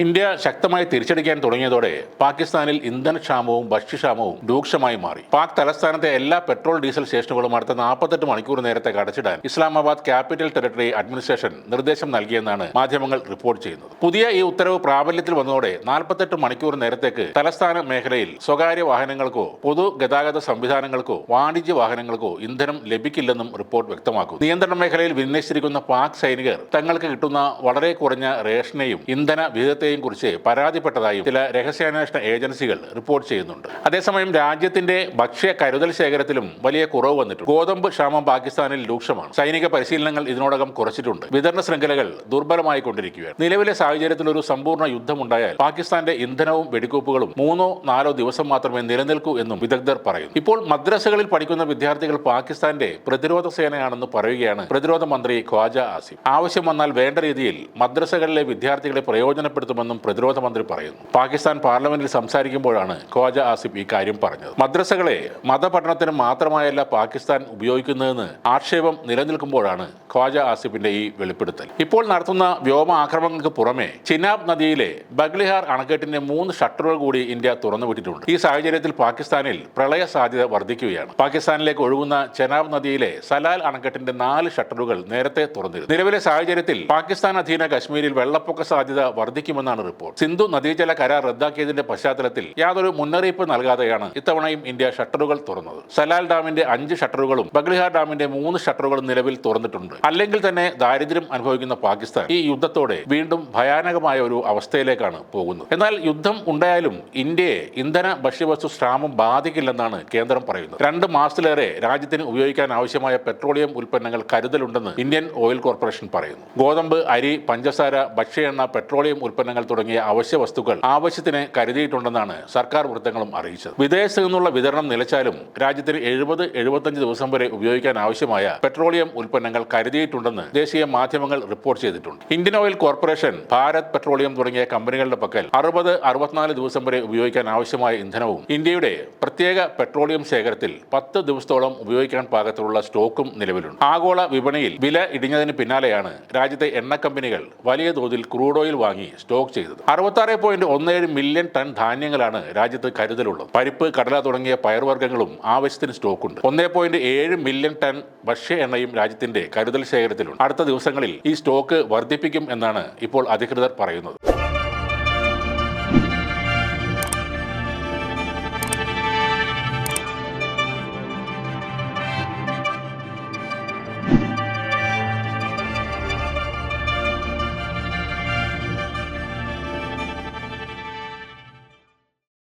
India ശക്തമായി തിരിച്ചടിക്കാൻ തുടങ്ങിയതോടെ പാകിസ്ഥാനിൽ ഇന്ധനക്ഷാമവും ഭക്ഷ്യക്ഷാമവും രൂക്ഷമായി മാറി. പാക് തലസ്ഥാനത്തെ എല്ലാ പെട്രോൾ ഡീസൽ സ്റ്റേഷനുകളും അടുത്ത നാൽപ്പത്തെട്ട് മണിക്കൂർ നേരത്തെ അടച്ചിടാൻ ഇസ്ലാമാബാദ് ക്യാപിറ്റൽ ടെറിട്ടറി അഡ്മിനിസ്ട്രേഷൻ നിർദ്ദേശം നൽകിയെന്നാണ് മാധ്യമങ്ങൾ റിപ്പോർട്ട് ചെയ്യുന്നത്. പുതിയ ഈ ഉത്തരവ് പ്രാബല്യത്തിൽ വന്നതോടെ നാൽപ്പത്തെട്ട് മണിക്കൂർ നേരത്തേക്ക് തലസ്ഥാന മേഖലയിൽ സ്വകാര്യ വാഹനങ്ങൾക്കോ പൊതുഗതാഗത സംവിധാനങ്ങൾക്കോ വാണിജ്യ വാഹനങ്ങൾക്കോ ഇന്ധനം ലഭിക്കില്ലെന്നും റിപ്പോർട്ട് വ്യക്തമാക്കുന്നു. നിയന്ത്രണ മേഖലയിൽ വിന്യസിച്ചിരിക്കുന്ന പാക് സൈനികർ തങ്ങൾക്ക് കിട്ടുന്ന വളരെ കുറഞ്ഞ റേഷനെയും ഇന്ധന വിഹിതത്തെയും കുറിച്ച് പരാതിപ്പെട്ടതായും ചില രഹസ്യാന്വേഷണ ഏജൻസികൾ റിപ്പോർട്ട് ചെയ്യുന്നുണ്ട്. അതേസമയം രാജ്യത്തിന്റെ ഭക്ഷ്യ കരുതൽ ശേഖരത്തിലും വലിയ കുറവ് വന്നിട്ടുണ്ട്. ഗോതമ്പ് ക്ഷാമം പാകിസ്ഥാനിൽ രൂക്ഷമാണ്. സൈനിക പരിശീലനങ്ങൾ ഇതിനോടകം കുറച്ചിട്ടുണ്ട്. വിതരണ ശൃംഖലകൾ ദുർബലമായി കൊണ്ടിരിക്കുകയാണ്. നിലവിലെ സാഹചര്യത്തിൽ ഒരു സമ്പൂർണ യുദ്ധമുണ്ടായാൽ പാകിസ്ഥാന്റെ ഇന്ധനവും വെടിക്കോപ്പുകളും മൂന്നോ നാലോ ദിവസം മാത്രമേ നിലനിൽക്കൂ എന്നും വിദഗ്ധർ പറയുന്നു. ഇപ്പോൾ മദ്രസകളിൽ പഠിക്കുന്ന വിദ്യാർത്ഥികൾ പാകിസ്ഥാന്റെ പ്രതിരോധ സേനയാണെന്ന് പറയുകയാണ് പ്രതിരോധ മന്ത്രി ഖ്വാജ ആസിഫ്. ആവശ്യം വന്നാൽ വേണ്ട രീതിയിൽ മദ്രസകളിലെ വിദ്യാർത്ഥികളെ പ്രയോജനപ്പെടുത്തുമെന്നും പ്രതിരോധ മന്ത്രി പറയുന്നു. പാകിസ്ഥാൻ പാർലമെന്റിൽ സംസാരിക്കുമ്പോഴാണ് ഖ്വാജ ആസിഫ് ഇക്കാര്യം പറഞ്ഞത്. മദ്രസകളെ മതപഠനത്തിന് മാത്രമായല്ല പാകിസ്ഥാൻ ഉപയോഗിക്കുന്നതെന്ന് ആക്ഷേപം നിലനിൽക്കുമ്പോഴാണ് ഖ്വാജ ആസിഫിന്റെ ഈ വെളിപ്പെടുത്തൽ. ഇപ്പോൾ നടത്തുന്ന വ്യോമ ആക്രമണങ്ങൾക്ക് പുറമെ ചിനാബ് നദിയിലെ ബഗ്ലിഹാർ അണക്കെട്ടിന്റെ മൂന്ന് ഷട്ടറുകൾ കൂടി ഇന്ത്യ തുറന്നുവിട്ടിട്ടുണ്ട്. ഈ സാഹചര്യത്തിൽ പാകിസ്ഥാനിൽ പ്രളയ സാധ്യത വർദ്ധിക്കുകയാണ്. പാകിസ്ഥാനിലേക്ക് ഒഴുകുന്ന ചെനാബ് നദിയിലെ സലാൽ അണക്കെട്ടിന്റെ നാല് ഷട്ടറുകൾ നേരത്തെ തുറന്നിരുന്നു. നിലവിലെ സാഹചര്യത്തിൽ പാകിസ്ഥാൻ അധീന കശ്മീരിൽ വെള്ളപ്പൊക്ക സാധ്യത വർദ്ധിക്കുമെന്നാണ് റിപ്പോർട്ട്. സിന്ധു നദീജല കരാർ റദ്ദാക്കിയതിന്റെ പശ്ചാത്തലത്തിൽ യാതൊരു മുന്നറിയിപ്പ് നൽകാതെയാണ് ഇത്തവണയും ഇന്ത്യ ഷട്ടറുകൾ തുറന്നത്. സലാൽ ഡാമിന്റെ അഞ്ച് ഷട്ടറുകളും ബഗ്ലിഹാർ ഡാമിന്റെ മൂന്ന് ഷട്ടറുകളും നിലവിൽ തുറന്നിട്ടുണ്ട്. അല്ലെങ്കിൽ തന്നെ ദാരിദ്ര്യം അനുഭവിക്കുന്ന പാകിസ്ഥാൻ ഈ യുദ്ധത്തോടെ വീണ്ടും ഭയാനകമായ ഒരു അവസ്ഥയിലേക്കാണ് പോകുന്നത്. എന്നാൽ യുദ്ധം ഉണ്ടായാലും ഇന്ത്യയെ ഇന്ധന ഭക്ഷ്യവസ്തു ക്ഷാമം ബാധിക്കില്ലെന്നാണ് കേന്ദ്രം പറയുന്നത്. രണ്ട് മാസത്തിലേറെ രാജ്യത്തിന് ഉപയോഗിക്കാൻ ആവശ്യമായ പെട്രോളിയം ഉൽപ്പന്നങ്ങൾ കരുതലുണ്ടെന്ന് ഇന്ത്യൻ ഓയിൽ കോർപ്പറേഷൻ പറയുന്നു. ഗോതമ്പ് അരി പഞ്ചസാര ഭക്ഷ്യ എണ്ണ പെട്രോളിയം ഉൽപ്പന്നങ്ങൾ തുടങ്ങിയ അവശ്യ വസ്തുക്കൾ ആവശ്യത്തിന് കരുതിയിട്ടുണ്ടെന്നാണ് സർക്കാർ വൃത്തങ്ങളും അറിയിച്ചത്. വിദേശത്ത് നിന്നുള്ള വിതരണം നിലച്ചാലും രാജ്യത്തിന് എഴുപത് എഴുപത്തഞ്ച് ദിവസം വരെ ഉപയോഗിക്കാൻ ആവശ്യമായ പെട്രോളിയം ഉൽപ്പന്നങ്ങൾ കരുതിയിട്ടുണ്ടെന്ന് ദേശീയ മാധ്യമങ്ങൾ റിപ്പോർട്ട് ചെയ്തിട്ടുണ്ട്. Indian Oil Corporation Bharat Petroleum തുടങ്ങിയ കമ്പനികളുടെ പക്കൽ അറുപത് അറുപത്തിനാല് ദിവസം വരെ ഉപയോഗിക്കാൻ ആവശ്യമായ ഇന്ധനവും ഇന്ത്യയുടെ പ്രത്യേക പെട്രോളിയം ശേഖരത്തിൽ പത്ത് ദിവസത്തോളം ഉപയോഗിക്കാൻ പാകത്തിലുള്ള സ്റ്റോക്കും നിലവിലുണ്ട്. ആഗോള വിപണിയിൽ വില ഇടിഞ്ഞതിന് പിന്നാലെയാണ് രാജ്യത്തെ എണ്ണ കമ്പനികൾ വലിയ തോതിൽ ക്രൂഡ് ഓയിൽ വാങ്ങി സ്റ്റോക്ക് ചെയ്തത്. അറുപത്താറ് പോയിന്റ് ഒന്നേഴ് മില്യൺ ടൺ ധാന്യങ്ങളാണ് രാജ്യത്ത് കരുതലുള്ളത്. പരിപ്പ് കടല തുടങ്ങിയ പയർവർഗങ്ങളും ആവശ്യത്തിന് സ്റ്റോക്കുണ്ട്. ഒന്നേ പോയിന്റ് ഏഴ് മില്യൺ ടൺ ഭക്ഷ്യ എണ്ണയും രാജ്യത്തിന്റെ കരുതൽ ശേഖരത്തിലുണ്ട്. അടുത്ത ദിവസങ്ങളിൽ ഈ സ്റ്റോക്ക് വർദ്ധിപ്പിക്കും എന്നാണ് ഇപ്പോൾ അധികൃതർ പറയുന്നത്.